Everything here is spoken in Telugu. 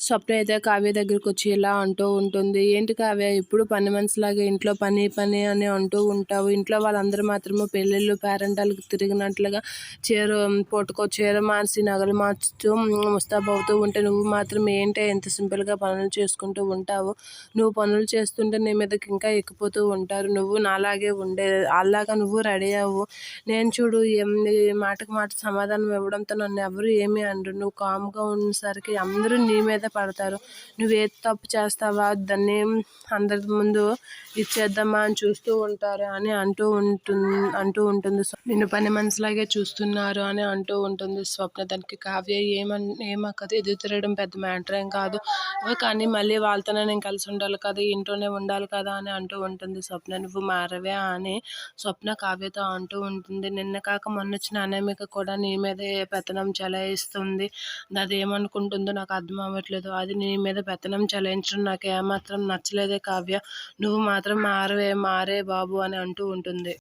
స్వప్న అయితే కావ్య దగ్గరికి వచ్చి ఇలా అంటూ ఉంటుంది. ఏంటి కావ్య ఎప్పుడు పని మనిషిలాగా ఇంట్లో పని పని అని అంటూ ఉంటావు. ఇంట్లో వాళ్ళందరూ మాత్రము పెళ్ళిళ్ళు పేరెంటాలకు తిరిగినట్లుగా చీర పొట్టుకో చీర మార్చి నగలు మార్చుతూ ముస్తాబవుతూ ఉంటే నువ్వు మాత్రం ఏంటి ఎంత సింపుల్గా పనులు చేసుకుంటూ ఉంటావు? నువ్వు పనులు చేస్తుంటే నీ మీదకి ఇంకా ఎక్కిపోతూ ఉంటారు. నువ్వు నాలాగే ఉండే అలాగా నువ్వు రెడీ అవ్వు. నేను చూడు ఏం మాటకు మాట సమాధానం ఇవ్వడంతో నన్ను ఎవరు ఏమీ అనరు. నువ్వు కామ్గా ఉన్నసరికి అందరూ నీ మీద పడతారు నువ్వు ఏ తప్పు చేస్తావా? దాన్ని అందరి ముందు ఇచ్చేద్దామా? అని చూస్తూ ఉంటారు అని అంటూ ఉంటుంది అంటూ ఉంటుంది. నిన్ను పని మనసులాగే చూస్తున్నారు అని అంటూ ఉంటుంది స్వప్న. దానికి కావ్య ఏమన్ ఏమక్కదు ఎదురు తిరగడం పెద్ద మ్యాటర్ ఏం కాదు. కానీ మళ్ళీ వాళ్ళతోనే నేను కలిసి ఉండాలి కదా ఇంట్లోనే ఉండాలి కదా అని అంటూ ఉంటుంది స్వప్న. నువ్వు మారవే అని స్వప్న కావ్యతో అంటూ ఉంటుంది. నిన్న కాక మొన్న వచ్చిన అనామిక కూడా నీ మీదే పెత్తనం చెలాయిస్తుంది. అది ఏమనుకుంటుందో నాకు అర్థం అవ్వట్లేదు. అది నీ మీద పెత్తనం చెలాయించడం నాకు ఏమాత్రం నచ్చలేదే కావ్య. నువ్వు మాత్రం మారవే మారే బాబు అని అంటూ ఉంటుంది.